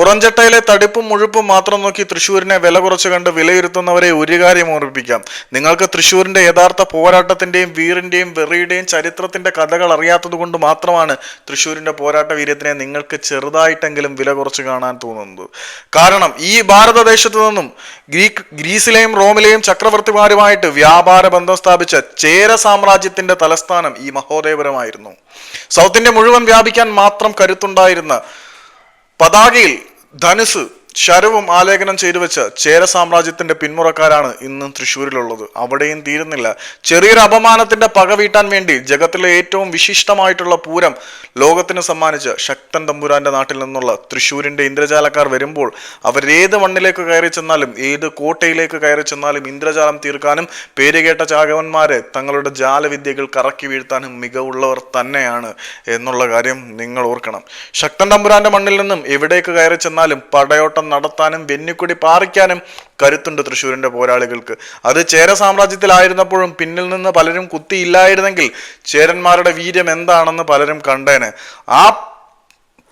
പുറംചട്ടയിലെ തടിപ്പും മുഴുപ്പും മാത്രം നോക്കി തൃശ്ശൂരിനെ വില കുറച്ച് കണ്ട് വിലയിരുത്തുന്നവരെ ഒരു കാര്യം ഓർമ്മിപ്പിക്കാം. നിങ്ങൾക്ക് തൃശ്ശൂരിന്റെ യഥാർത്ഥ പോരാട്ടത്തിന്റെയും വീറിന്റെയും വെറിയുടെയും ചരിത്രത്തിന്റെ കഥകൾ അറിയാത്തത് കൊണ്ട് മാത്രമാണ് തൃശ്ശൂരിന്റെ പോരാട്ട വീര്യത്തിനെ നിങ്ങൾക്ക് ചെറുതായിട്ടെങ്കിലും വില കുറച്ച് കാണാൻ തോന്നുന്നത്. കാരണം ഈ ഭാരതദേശത്തു നിന്നും ഗ്രീക്ക് ഗ്രീസിലെയും റോമിലെയും ചക്രവർത്തിമാരുമായിട്ട് വ്യാപാര ബന്ധം സ്ഥാപിച്ച ചേര സാമ്രാജ്യത്തിന്റെ തലസ്ഥാനം ഈ മഹോദയപുരമായിരുന്നു. സൗത്തിന്റെ മുഴുവൻ വ്യാപിക്കാൻ മാത്രം കരുത്തുണ്ടായിരുന്ന പതാകയിൽ ధనుసు ശരവും ആലേഖനം ചെയ്തു വെച്ച ചേര സാമ്രാജ്യത്തിന്റെ പിന്മുറക്കാരാണ് ഇന്ന് തൃശ്ശൂരിലുള്ളത്. അവിടെയും തീരുന്നില്ല. ചെറിയൊരു അപമാനത്തിന്റെ പക വീട്ടാൻ വേണ്ടി ജഗത്തിലെ ഏറ്റവും വിശിഷ്ടമായിട്ടുള്ള പൂരം ലോകത്തിന് സമ്മാനിച്ച ശക്തൻ തമ്പുരാന്റെ നാട്ടിൽ നിന്നുള്ള തൃശ്ശൂരിന്റെ ഇന്ദ്രജാലക്കാർ വരുമ്പോൾ അവരേത് മണ്ണിലേക്ക് കയറി ചെന്നാലും ഏത് കോട്ടയിലേക്ക് കയറി ചെന്നാലും ഇന്ദ്രജാലം തീർക്കാനും പേരുകേട്ട ചാകവന്മാരെ തങ്ങളുടെ ജാലവിദ്യകൾ കറക്കി വീഴ്ത്താനും മികവുള്ളവർ തന്നെയാണ് എന്നുള്ള കാര്യം നിങ്ങൾ ഓർക്കണം. ശക്തൻ തമ്പുരാന്റെ മണ്ണിൽ നിന്നും എവിടേക്ക് കയറി ചെന്നാലും പടയോട്ടം നടത്താനും വെന്നിക്കുടി പാറിക്കാനും കരുത്തുണ്ട് തൃശ്ശൂരിന്റെ പോരാളികൾക്ക്. അത് ചേര സാമ്രാജ്യത്തിലായിരുന്നപ്പോഴും പിന്നിൽ നിന്ന് പലരും കുത്തിയില്ലായിരുന്നെങ്കിൽ ചേരന്മാരുടെ വീര്യം എന്താണെന്ന് പലരും കണ്ടേനെ. ആ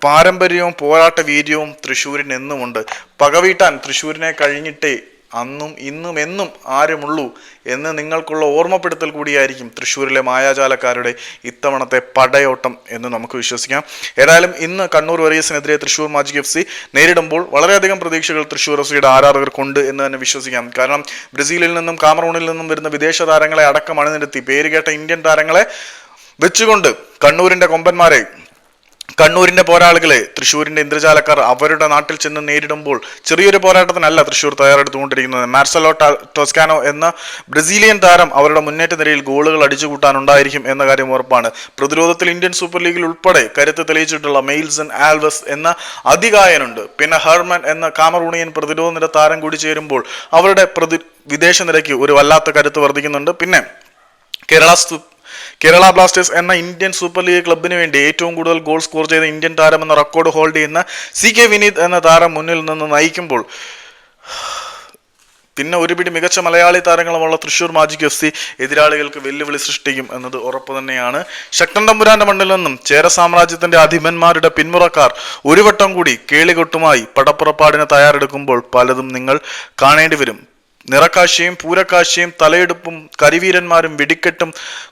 പാരമ്പര്യവും പോരാട്ട വീര്യവും തൃശ്ശൂരിന് എന്നുമുണ്ട്. പകവീട്ടാൻ തൃശ്ശൂരിനെ കഴിഞ്ഞിട്ടേ അന്നും ഇന്നും എന്നും ആരുമുള്ളൂ എന്ന് നിങ്ങൾക്കുള്ള ഓർമ്മപ്പെടുത്തൽ കൂടിയായിരിക്കും തൃശ്ശൂരിലെ മായാജാലക്കാരുടെ ഇത്തവണത്തെ പടയോട്ടം എന്ന് നമുക്ക് വിശ്വസിക്കാം. ഏതായാലും ഇന്ന് കണ്ണൂർ വരീസിനെതിരെ തൃശ്ശൂർ മാജിക് എഫ് സി നേരിടുമ്പോൾ വളരെയധികം പ്രതീക്ഷകൾ തൃശ്ശൂർ എഫ് സിയുടെ ആരാധകർക്കുണ്ട് എന്ന് തന്നെ വിശ്വസിക്കാം. കാരണം ബ്രസീലിൽ നിന്നും കാമറൂണിൽ നിന്നും വരുന്ന വിദേശ താരങ്ങളെ അടക്കം അണിനിരത്തി. പേരുകേട്ട ഇന്ത്യൻ താരങ്ങളെ വെച്ചുകൊണ്ട് കണ്ണൂരിന്റെ കൊമ്പന്മാരെ കണ്ണൂരിന്റെ പോരാളികളെ തൃശൂരിന്റെ ഇന്ദ്രജാലക്കാർ അവരുടെ നാട്ടിൽ ചെന്ന് നേരിടുമ്പോൾ ചെറിയൊരു പോരാട്ടത്തിനല്ല തൃശൂർ തയ്യാറെടുത്തുകൊണ്ടിരിക്കുന്നത്. മാർസലോ ടോസ്കാനോ എന്ന ബ്രസീലിയൻ താരം അവരുടെ മുന്നേറ്റ നിരയിൽ ഗോളുകൾ അടിച്ചുകൂട്ടാനുണ്ടായിരിക്കും എന്ന കാര്യം ഉറപ്പാണ്. പ്രതിരോധത്തിൽ ഇന്ത്യൻ സൂപ്പർ ലീഗിൽ ഉൾപ്പെടെ കരുത്ത് തെളിയിച്ചിട്ടുള്ള മെയിൽസൺ ആൽവസ് എന്ന അതികായനുണ്ട്. പിന്നെ ഹെർമൻ എന്ന കാമറൂണിയൻ പ്രതിരോധ നിര താരം കൂടി ചേരുമ്പോൾ അവരുടെ പ്രതി വിദേശ നിരയ്ക്ക് ഒരു വല്ലാത്ത കരുത്ത് വർദ്ധിക്കുന്നുണ്ട്. പിന്നെ കേരള കേരള ബ്ലാസ്റ്റേഴ്സ് എന്ന ഇന്ത്യൻ സൂപ്പർ ലീഗ് ക്ലബിന് വേണ്ടി ഏറ്റവും കൂടുതൽ ഗോൾ സ്കോർ ചെയ്ത ഇന്ത്യൻ താരം എന്ന റെക്കോർഡ് ഹോൾഡ് ചെയ്യുന്ന സി കെ വിനീത് എന്ന താരം മുന്നിൽ നിന്ന് നയിക്കുമ്പോൾ പിന്നെ ഒരുപിടി മികച്ച മലയാളി താരങ്ങളുമുള്ള തൃശൂർ മാജിക് എഫ് സി എതിരാളികൾക്ക് വെല്ലുവിളി സൃഷ്ടിക്കും എന്നത് ഉറപ്പ് തന്നെയാണ്. ശക്തൻ തമ്പുരാന്റെ മണ്ണിൽ നിന്നും ചേര സാമ്രാജ്യത്തിന്റെ അധിപന്മാരുടെ പിന്മുറക്കാർ ഒരു വട്ടം കൂടി കേളികൊട്ടുമായി പടപ്പുറപ്പാടിന് തയ്യാറെടുക്കുമ്പോൾ പലതും നിങ്ങൾ കാണേണ്ടി വരും. നിറക്കാശയും പൂരക്കാശയും തലയെടുപ്പും കരിവീരന്മാരും വെടിക്കെട്ടും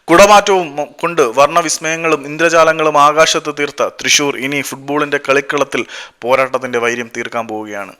കുടമാറ്റവും കൊണ്ട് വർണവിസ്മയങ്ങളും ഇന്ദ്രജാലങ്ങളും ആകാശത്ത് തീർത്ത തൃശൂർ. ഇനി ഫുട്ബോളിന്റെ കളിക്കളത്തിൽ പോരാട്ടത്തിന്റെ വൈര്യം തീർക്കാൻ പോവുകയാണ്.